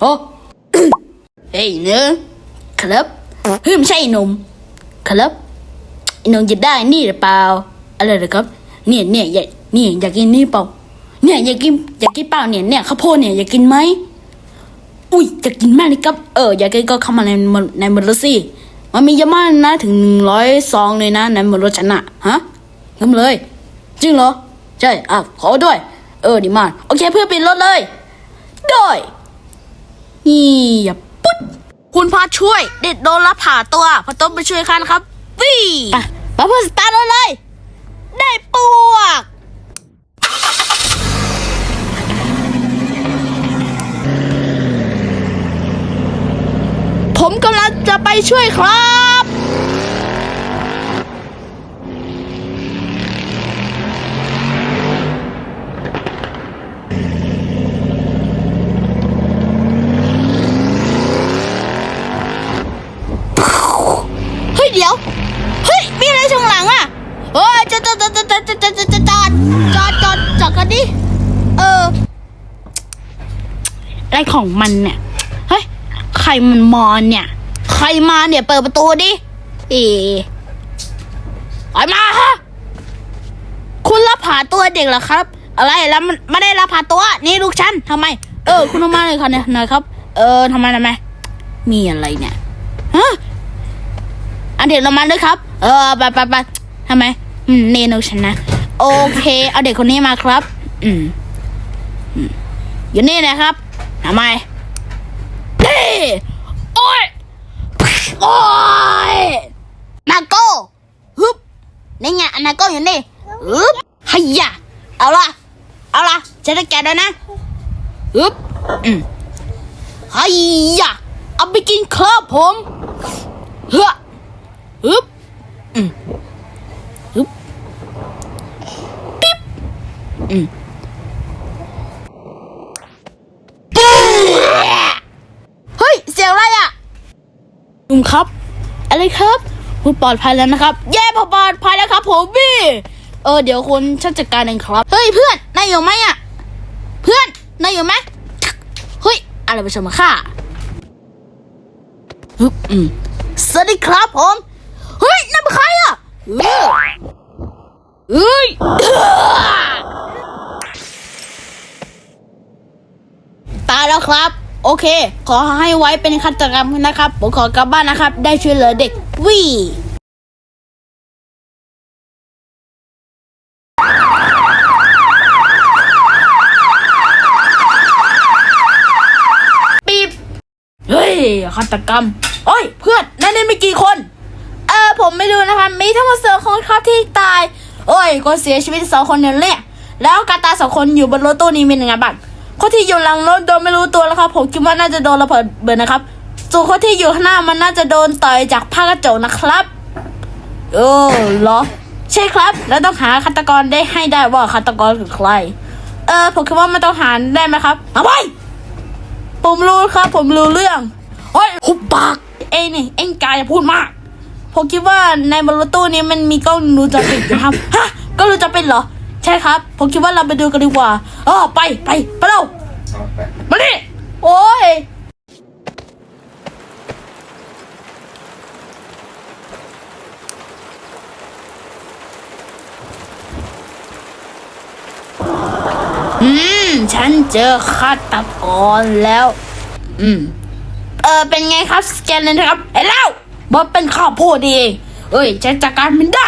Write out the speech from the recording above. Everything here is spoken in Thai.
โอ้เฮ้ยเนื้อครับเฮ้ยไม่ใช่นม ครับนมจะได้นี่หรือเปล่า อะไรหรือครับ เนี่ยเนี่ยอยากเนี่ยอยากกินนี่เปล่า เนี่ยอยากกินอยากกินเปล่าเนี่ยเนี่ยข้าวโพดเนี่ยอยากกินไหมอุ้ยอยากกินมากเลยครับ เอออยากกินก็เข้ามาในในมือรถสิมันมีเยอะมากนะถึงหนึ่งร้อยซองเลยนะในมือรถฉันะฮะงั้นเลย จริงเหรอ ใช่ อะ ขอด้วย เออดีมากโอเคเพื่อปิดรถเลยได้นี่อย่าปุ๊ดคุณพาช่วย เด็ดโดนรับผ่าตัวพอต้องไปช่วยกันครับวี่มาเพื่อสตาร์ทรถเลย ได้ปวกผมกำลังจะไปช่วยครับ ไรของมันเนี่ยเฮ้ยใครมันมอนเนี่ย ใครมาเนี่ยเปิดประตูดิเอ๋ใครมาฮะคุณรับผ่าตัวเด็กเหรอครับ อะไรแล้วมันไม่ได้รับผ่าตัว นี่ลูกฉันทำไม เออ คุณเอามาเลยค่ะเนี่ยหน่อยครับ เออทำไมทำไมมีอะไรเนี่ยฮะอันเด็กลงมาด้วยครับ เออไปไปไปทำไมอืมเนนูกฉันนะ โอเค เอาเด็กคนนี้มาครับ อืมอืมอยู่นี่นะครับ ทำไมนี่โอ้ยโอ้ยนาโก้ฮึบนี่ไงนาโก้อยู่นี่ฮึบฮยะเอาละเอาละจะได้แกะแล้วนะฮึบอืมฮยะเอาไปกินครับผมเฮ้อฮึบอืมฮึบปิ๊บอืมเฮ้ย เสียงอะไรอะ ลุงครับ อะไรครับคุณปลอดภัยแล้วนะครับ เย้ผมปลอดภัยแล้วครับ ผมพี่ เออเดี๋ยวคุณฉันจัดการเองครับ เฮ้ยเพื่อนนายอยู่ไหมอะ เพื่อนนายอยู่ไหมเฮ้ยอะไรไปชมมาค่าฮึบอืมสวัสดีครับผม เฮ้ยนั่นเป็นใครอะเออเฮ้ยตายแล้วครับ โอเค ขอให้ไว้เป็นฆาตกรรมนะครับ ผมขอกลับบ้านนะครับ ได้ช่วยเหลือเด็กวี่ปีบเฮ้ยฆาตกรรมโอ้ย เพื่อนนั่นนี่มีกี่คน เออผมไม่รู้นะคะ มีทั้งหมดสองคนครับที่ตาย โอ้ยคนเสียชีวิตสองคนเนี่ยแหละแล้วการตายสองคนอยู่บนรถตู้นี้เป็นยังไงบ้าง คนที่อยู่หลังรถโดนไม่รู้ตัวแล้วครับ ผมคิดว่าน่าจะโดนระเบิดเบิดนะครับ ส่วนคนที่อยู่ข้างหน้ามันน่าจะโดนต่อยจากผ้ากระจกนะครับเออเหรอ ใช่ครับ แล้วต้องหาฆาตกรได้ให้ได้ว่าฆาตกรคือใคร เออ ผมคิดว่ามันต้องหาได้ไหมครับเอาไปผมรู้ครับ ผมรู้เรื่องโอ้ยหุบปากเอ้นี่เอ็งกายอย่าพูดมากผมคิดว่าในบนรถตู้นี้มันมีกล้องดูจะปิดอยู่ครับฮะกล้องดูจะปิดเหรอ ช่ครับ ผมคิดว่าเราไปดูกันดีกว่าอ๋อไปไปไปเร็วมาดิโอ้ยอืม ฉันเจอฆาตกรแล้ว อืม เออ เป็นไงครับ สแกนเลยนะครับเห็นแล้วบอกเป็นข้าวโพดดีเองเอ้ยฉันจัดการมันได้